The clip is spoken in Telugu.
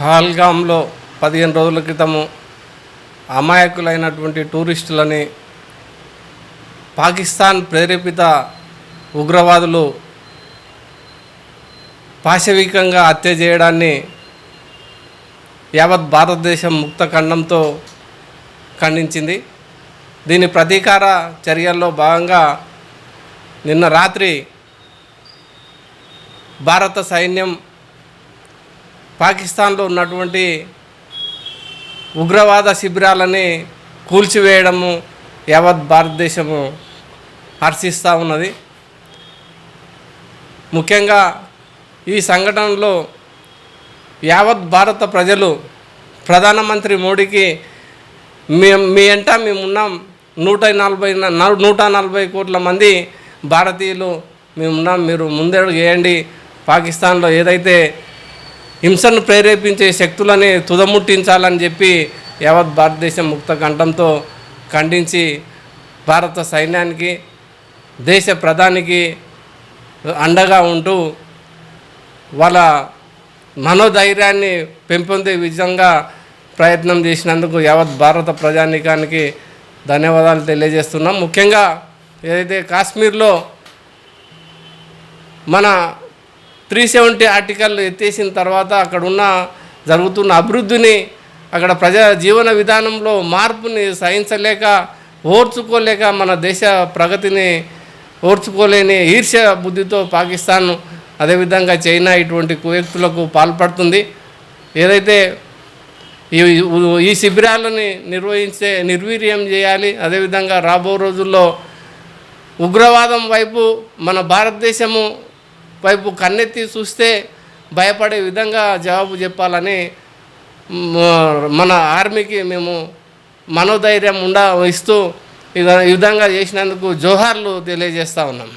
పహల్గాంలో పదిహేను రోజుల క్రితము అమాయకులైనటువంటి టూరిస్టులని పాకిస్తాన్ ప్రేరేపిత ఉగ్రవాదులు పాశవికంగా హత్య చేయడాన్ని యావత్ భారతదేశం ముక్త ఖండంతో ఖండించింది. దీని ప్రతీకార చర్యల్లో భాగంగా నిన్న రాత్రి భారత సైన్యం పాకిస్తాన్లో ఉన్నటువంటి ఉగ్రవాద శిబిరాలని కూల్చివేయడము యావత్ భారతదేశము హర్షిస్తూ ఉన్నది. ముఖ్యంగా ఈ సంఘటనలో యావత్ భారత ప్రజలు ప్రధానమంత్రి మోడీకి మేము మీ అంట మేమున్నాం నూట నలభై నూట నలభై కోట్ల మంది భారతీయులు మేమున్నాం మీరు ముందడుగు వేయండి. పాకిస్తాన్లో ఏదైతే హింసను ప్రేరేపించే శక్తులని తుదముట్టించాలని చెప్పి యావత్ భారతదేశం ముక్త కంఠంతో ఖండించి భారత సైన్యానికి దేశ ప్రధానికి అండగా ఉంటూ వాళ్ళ మనోధైర్యాన్ని పెంపొందే విధంగా ప్రయత్నం చేసినందుకు యావత్ భారత ప్రజానీకానికి ధన్యవాదాలు తెలియజేస్తున్నాం. ముఖ్యంగా ఏదైతే కాశ్మీర్లో మన త్రీ సెవెంటీ ఆర్టికల్ ఎత్తేసిన తర్వాత అక్కడ ఉన్న జరుగుతున్న అభివృద్ధిని అక్కడ ప్రజా జీవన విధానంలో మార్పుని సహించలేక ఓర్చుకోలేక మన దేశ ప్రగతిని ఓర్చుకోలేని ఈర్ష్య బుద్ధితో పాకిస్తాన్ అదేవిధంగా చైనా ఇటువంటి కుయక్తులకు పాల్పడుతుంది. ఏదైతే ఈ ఈ శిబిరాలని నిర్వహించే నిర్వీర్యం చేయాలి అదేవిధంగా రాబో రోజుల్లో ఉగ్రవాదం వైపు మన భారతదేశము వైపు కన్నెత్తి చూస్తే భయపడే విధంగా జవాబు చెప్పాలని మన ఆర్మీకి మేము మనోధైర్యం ఉండ ఇస్తూ ఈ విధంగా చేసినందుకు జోహార్లు తెలియజేస్తూ ఉన్నాం.